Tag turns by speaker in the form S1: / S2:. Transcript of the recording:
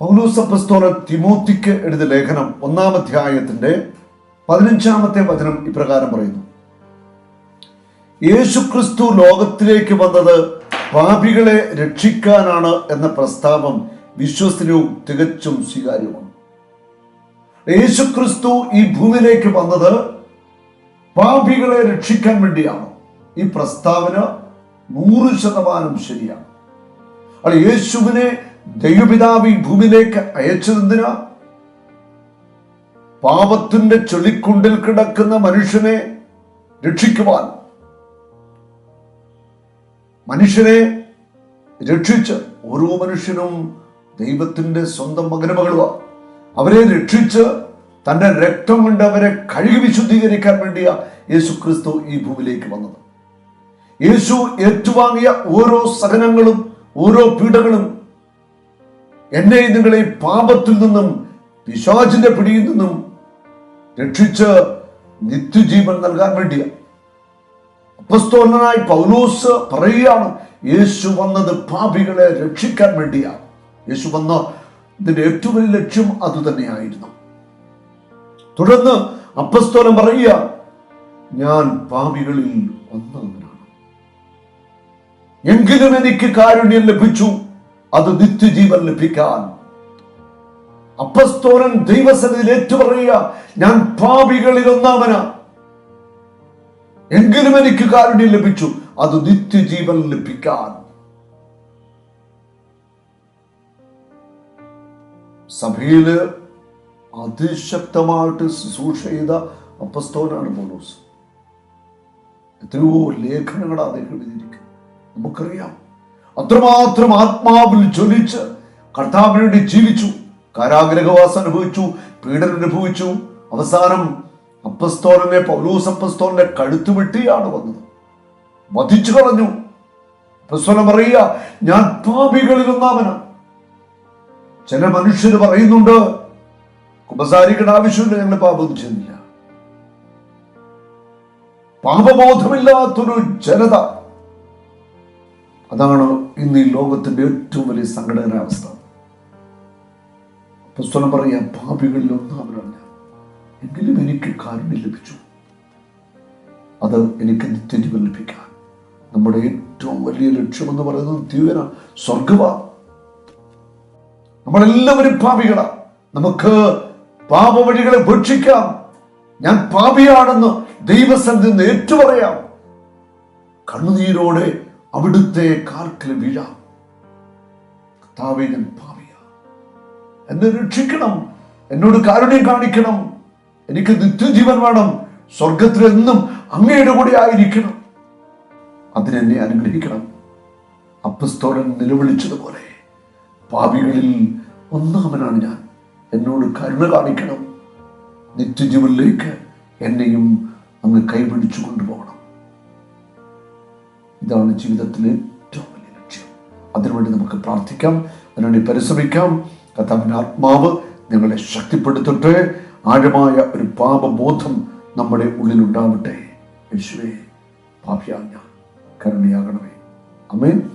S1: പൗലൂസപ്പസ്തോല തിമോത്തിക്ക് എഴുതിയ ലേഖനം ഒന്നാം അധ്യായത്തിന്റെ പതിനഞ്ചാമത്തെ വചനം ഇപ്രകാരം പറയുന്നു. യേശുക്രിസ്തു ലോകത്തിലേക്ക് വന്നത് പാപികളെ രക്ഷിക്കാനാണ് എന്ന പ്രസ്താവം വിശ്വസനവും തികച്ചും സ്വീകാര്യമാണ് യേശുക്രിസ്തു ഈ ഭൂമിയിലേക്ക് വന്നത് പാപികളെ രക്ഷിക്കാൻ വേണ്ടിയാണ്. ഈ പ്രസ്താവന നൂറ് ശതമാനം ശരിയാണ്. അത് യേശുവിനെ ദൈവപിതാവ് ഈ ഭൂമിയിലേക്ക് അയച്ചതെന്തിനാ? പാപത്തിന്റെ ചെളിക്കുണ്ടിൽ കിടക്കുന്ന മനുഷ്യനെ രക്ഷിക്കുവാൻ. മനുഷ്യനെ രക്ഷിച്ച് ഓരോ മനുഷ്യനും ദൈവത്തിന്റെ സ്വന്തം മകനുമകളുവാ. അവരെ രക്ഷിച്ച് തന്റെ രക്തം കൊണ്ട് അവരെ കഴുകി വിശുദ്ധീകരിക്കാൻ വേണ്ടിയാ യേശു ക്രിസ്തു ഈ ഭൂമിയിലേക്ക് വന്നത്. യേശു ഏറ്റുവാങ്ങിയ ഓരോ സഹനങ്ങളും ഓരോ പീഡകളും എന്നെയും നിങ്ങളെ പാപത്തിൽ നിന്നും പിശാചിന്റെ പിടിയിൽ നിന്നും രക്ഷിച്ച് നിത്യജീവൻ നൽകാൻ വേണ്ടിയാണ് അപ്പസ്തോലനായി പൗലോസ് പറയുകയാണ് യേശു വന്നത് പാപികളെ രക്ഷിക്കാൻ വേണ്ടിയാണ് യേശു വന്ന ഇതിന്റെ ഏറ്റവും വലിയ ലക്ഷ്യം അതുതന്നെയായിരുന്നു തുടർന്ന് അപ്പസ്തോലൻ പറയുക ഞാൻ പാപികളിൽ ഒന്നവനാണ് എങ്കിലും എനിക്ക് കാരുണ്യം ലഭിച്ചു. അത് നിത്യജീവൻ ലഭിക്കാൻ. അപ്പസ്തോലൻ ദൈവസന്നിധിയിൽ ഏറ്റുപറയുക ഞാൻ പാപികളിൽ ഒന്നാമനാ. എങ്കിലും എനിക്ക് കാരുണ്യം ലഭിച്ചു. അത് നിത്യജീവൻ ലഭിക്കാൻ. സഭയിൽ അതിശക്തമായിട്ട് ശുശ്രൂഷ ചെയ്ത അപ്പസ്തോനാണ് പോലോസ്. എത്രയോ ലേഖനങ്ങൾ അദ്ദേഹം എഴുതിയിരിക്കും നമുക്കറിയാം. അത്രമാത്രം ആത്മാവിൽ ജ്വലിച്ച് കർത്താവിന് വേണ്ടി ജീവിച്ചു കാരാഗ്രഹവാസം അനുഭവിച്ചു പീഡനം അനുഭവിച്ചു. അവസാനം അപ്പസ്തോലനെ പൗലൂസ് അപ്പസ്തോലിനെ കഴുത്തു വെട്ടിയാണ് വന്നത്. വധിച്ചു കളഞ്ഞു. അപ്പസ്തോലം പറയുക ഞാൻ പാപികളിൽ ഒന്നാമനാണ് ചില മനുഷ്യർ പറയുന്നുണ്ട് കുമ്പസാരിക്കേണ്ട ആവശ്യമില്ല ഞങ്ങൾ പാപം ചെയ്യുന്നില്ല. പാപബോധമില്ലാത്തൊരു ജനത അതാണ് ഇന്ന് ഈ ലോകത്തിന്റെ ഏറ്റവും വലിയ സങ്കടകരാവസ്ഥ പുസ്തകം പറയാം പാപികളിൽ ഒന്നാമനല്ല എങ്കിലും എനിക്ക് കാരുണ്യം ലഭിച്ചു. അത് എനിക്ക് നിത്യജീവൻ ലഭിക്കാൻ. നമ്മുടെ ഏറ്റവും വലിയ ലക്ഷ്യമെന്ന് പറയുന്നത് ദിവ്യന സ്വർഗവ നമ്മളെല്ലാവരും പാപികളാണ് നമുക്ക് പാപവഴികളെ ഭക്ഷിക്കാം ഞാൻ പാപിയാണെന്ന് ദൈവസന്ധി ഏറ്റുപറയാം. കണ്ണുനീരോടെ അവിടുത്തെ കാൽക്കൽ വീഴാം. കർത്താവെ ഞാൻ എന്നെ രക്ഷിക്കണം. എന്നോട് കാരുണ്യം കാണിക്കണം. എനിക്ക് നിത്യജീവൻ വേണം. സ്വർഗത്തിൽ എന്നും അങ്ങയുടെ കൂടെ ആയിരിക്കണം. അതിനെന്നെ അനുഗ്രഹിക്കണം. അപ്പസ്തോലൻ നിലവിളിച്ചതുപോലെ പാപികളിൽ ഒന്നാമനാണ് ഞാൻ. എന്നോട് കരുണ കാണിക്കണം. നിത്യജീവനിലേക്ക് എന്നെയും അങ്ങ് കൈപിടിച്ചു കൊണ്ടുപോകണം. ഇതാണ് ജീവിതത്തിലെ ഏറ്റവും വലിയ ലക്ഷ്യം. അതിനുവേണ്ടി നമുക്ക് പ്രാർത്ഥിക്കാം അതിനുവേണ്ടി പരിശ്രമിക്കാം. കഥാവിന്റെ ആത്മാവ് നിങ്ങളെ ശക്തിപ്പെടുത്തട്ടെ. ആഴമായ ഒരു പാപബോധം നമ്മുടെ ഉള്ളിലുണ്ടാവട്ടെ. യേശുവേ പാപിയാ ഞാൻ കരുണയാകണമേ. അമേൻ